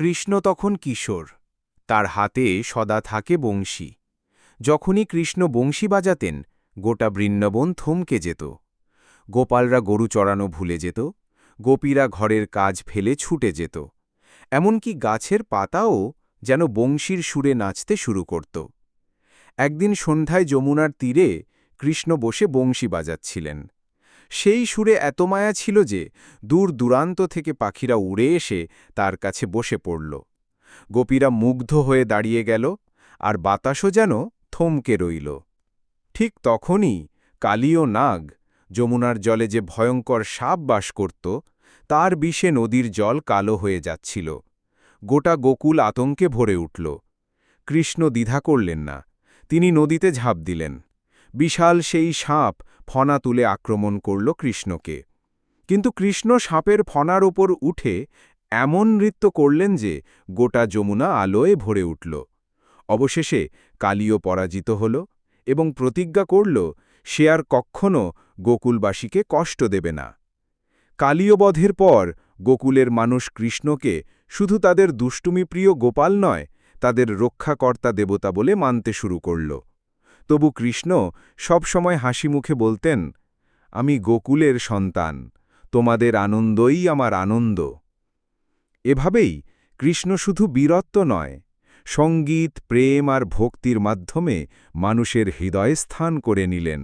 কৃষ্ণ তখন কিশোর, তার হাতে সদা থাকে বংশী। যখনই কৃষ্ণ বংশী বাজাতেন, গোটা বৃন্দাবন থমকে যেত। গোপালরা গরু চড়ানো ভুলে যেত, গোপীরা ঘরের কাজ ফেলে ছুটে যেত। এমনকি গাছের পাতাও যেন বংশীর সুরে নাচতে শুরু করত। একদিন সন্ধ্যায় যমুনার তীরে কৃষ্ণ বসে বংশী বাজাচ্ছিলেন। সেই সুরে এত মায়া ছিল যে দূর দূরান্ত থেকে পাখিরা উড়ে এসে তার কাছে বসে পড়ল। গোপীরা মুগ্ধ হয়ে দাঁড়িয়ে গেল আর বাতাসও যেন থমকে রইল। ঠিক তখনই কালী ও নাগ যমুনার জলে যে ভয়ঙ্কর সাপ বাস করত, তার বিষে নদীর জল কালো হয়ে যাচ্ছিল। গোটা গোকুল আতঙ্কে ভরে উঠল। কৃষ্ণ দ্বিধা করলেন না, তিনি নদীতে ঝাঁপ দিলেন। বিশাল সেই সাপ ফনা তুলে আক্রমণ করল কৃষ্ণকে। কিন্তু কৃষ্ণ সাপের ফনার ওপর উঠে এমন নৃত্য করলেন যে গোটা যমুনা আলোয় ভরে উঠল। অবশেষে কালীও পরাজিত হল এবং প্রতিজ্ঞা করল, সে আর কক্ষণও গোকুলবাসীকে কষ্ট দেবে না। কালীয়বধের পর গোকুলের মানুষ কৃষ্ণকে শুধু তাদের দুষ্টুমিপ্রিয় গোপাল নয়, তাদের রক্ষাকর্তা দেবতা বলে মানতে শুরু করল। তবু কৃষ্ণ সবসময় হাসি মুখে বলতেন, আমি গোকুলের সন্তান, তোমাদের আনন্দই আমার আনন্দ। এভাবেই কৃষ্ণ শুধু বীরত্ব নয়, সংগীত, প্রেম আর ভক্তির মাধ্যমে মানুষের হৃদয়ে স্থান করে নিলেন।